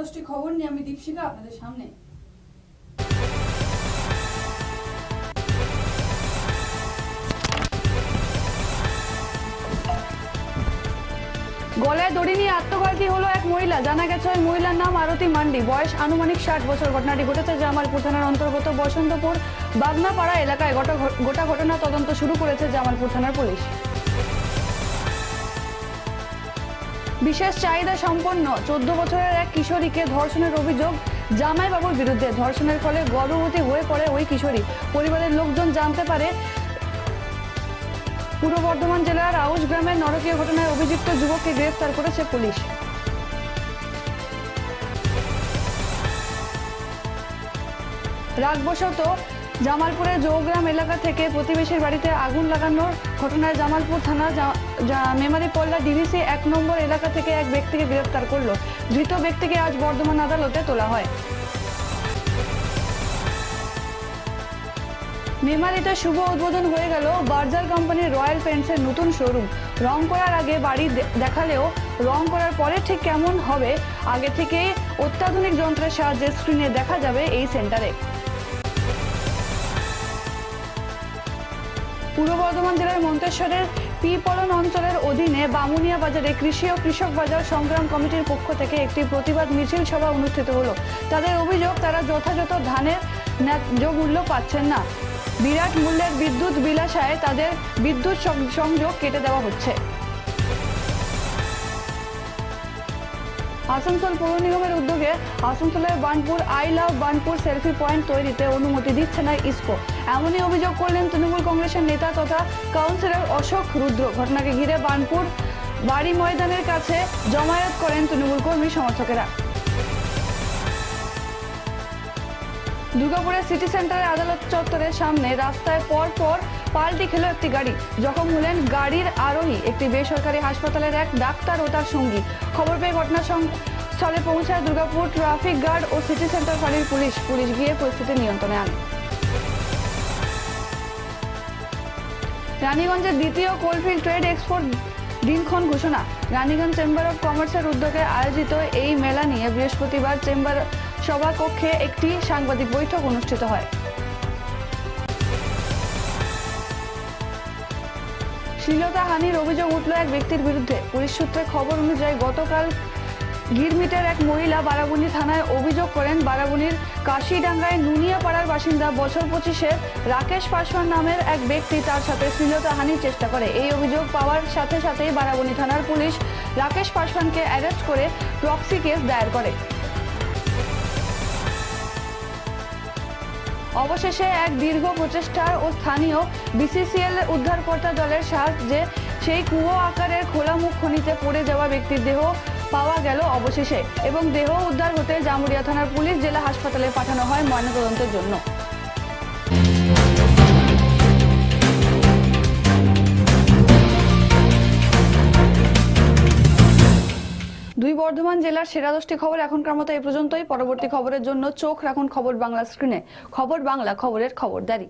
দশটি খবর নিয়ে আমি দীপশিকা আপনাদের সামনে। গলায় দড়ি নিয়ে আত্মঘাতী হলো এক মহিলা। জানা গেছে ওই মহিলার নাম আরতি মান্ডি। বয়স আনুমানিক ষাট বছর। ঘটনাটি ঘটেছে জামালপুর থানার অন্তর্গত বসন্তপুর বাগনাপাড়া এলাকায়। গোটা ঘটনা তদন্ত শুরু করেছে জামালপুর থানার পুলিশ। বিশেষ চাহিদা সম্পন্ন চোদ্দ বছরের এক কিশোরীকে ধর্ষণের অভিযোগ। জামাইবাবুর বিরুদ্ধে ধর্ষণের ফলে গর্ভবতী হয়ে পড়ে ওই কিশোরী। পরিবারের লোকজন জানতে পারে, পূর্ব বর্ধমান জেলার আউশ গ্রামের নরকীয় ঘটনায় অভিযুক্ত যুবককে গ্রেফতার করেছে পুলিশ। রাগবশত জামালপুরের জৌগ্রাম এলাকা থেকে প্রতিবেশীর বাড়িতে আগুন লাগানোর ঘটনায় জামালপুর থানা মেমারি পল্লা ডিভিসি এক নম্বর এলাকা থেকে এক ব্যক্তিকে গ্রেফতার করল। ধৃত ব্যক্তিকে আজ বর্ধমান আদালতে তোলা হয়। মেমারিতে শুভ উদ্বোধন হয়ে গেল বার্জার কোম্পানির রয়্যাল পেন্টসের নতুন শোরুম। রং করার আগে বাড়ি দেখালেও রং করার পরে ঠিক কেমন হবে, আগে থেকে অত্যাধুনিক যন্ত্রের সাহায্যে স্ক্রিনে দেখা যাবে এই সেন্টারে। পূর্ব বর্ধমান জেলার মন্তেশ্বরের পিপলন অঞ্চলের অধীনে বামুনিয়া বাজারে কৃষি ও কৃষক বাজার সংগ্রাম কমিটির পক্ষ থেকে একটি প্রতিবাদ মিছিল সভা অনুষ্ঠিত হলো। তাদের অভিযোগ, তারা যথাযথ ধানের ন্যায্য মূল্য পাচ্ছেন না। বিরাট মূল্যের বিদ্যুৎ বিলাসায় তাদের বিদ্যুৎ সংযোগ কেটে দেওয়া হচ্ছে। আসানসোল পৌর নিগমের উদ্যোগে আসানসোলের Banpur I love Banpur selfie point তৈরিতে অনুমতি দিচ্ছে না ইসকো। এমনই অভিযোগ করলেন তৃণমূল কংগ্রেসের নেতা তথা কাউন্সিলর অশোক রুদ্র ঘটনাকে ঘিরে বানপুর বাড়ি ময়দানের কাছে জমায়েত করেন তৃণমূল কর্মী সমর্থকেরা। দুর্গাপুরের সিটি সেন্টারের আদালত চত্বরের সামনে রাস্তায় পর পর পাল্টি খেলো একটি গাড়ি। জখম হলেন গাড়ির আরোহী একটি বেসরকারি হাসপাতালের এক ডাক্তার ও তার সঙ্গী। খবর পেয়ে ঘটনা স্থলে পৌঁছায় দুর্গাপুর ট্রাফিক গার্ড ও সিটি সেন্টার ফাঁড়ির পুলিশ। পুলিশ গিয়ে পরিস্থিতি নিয়ন্ত্রণে আনে। রানীগঞ্জের দ্বিতীয় কোলফিল্ড ট্রেড এক্সপোর দিনক্ষণ ঘোষণা। রানীগঞ্জ চেম্বার অফ কমার্সের উদ্যোগে আয়োজিত এই মেলা নিয়ে বৃহস্পতিবার চেম্বার সভাকক্ষে একটি সাংবাদিক বৈঠক অনুষ্ঠিত হয়। শ্লীলতাহানির অভিযোগ উঠল এক ব্যক্তির বিরুদ্ধে। পুলিশ সূত্রে খবর অনুযায়ী গতকাল গিরমিটের এক মহিলা বারাবণী থানায় অভিযোগ করেন, বারাবণীর কাশিডাঙ্গায় নুনিয়াপাড়ার বাসিন্দা বছর পঁচিশের রাকেশ পাসওয়ান নামের এক ব্যক্তি তার সাথে শ্লীলতাহানির চেষ্টা করে। এই অভিযোগ পাওয়ার সাথে সাথেই বারাবণী থানার পুলিশ রাকেশ পাসওয়ানকে অ্যারেস্ট করে প্রক্সি কেস দায়ের করে। অবশেষে এক দীর্ঘ প্রচেষ্টার ও স্থানীয় বিসিসিএল উদ্ধারকর্তা দলের সাহায্যে সেই কুয়ো আকারের খোলা মুখ খনিতে পড়ে যাওয়া ব্যক্তির দেহ পাওয়া গেল অবশেষে এবং দেহ উদ্ধার হতে জামুরিয়া থানার পুলিশ জেলা হাসপাতালে পাঠানো হয় ময়নাতদন্তের জন্য। দুই বর্ধমান জেলার সেরা দশটি খবর এখনকার মতো এই পর্যন্তই। পরবর্তী খবরের জন্য চোখ রাখুন খবর বাংলা স্ক্রিনে। খবর বাংলা খবরের খবরদারি।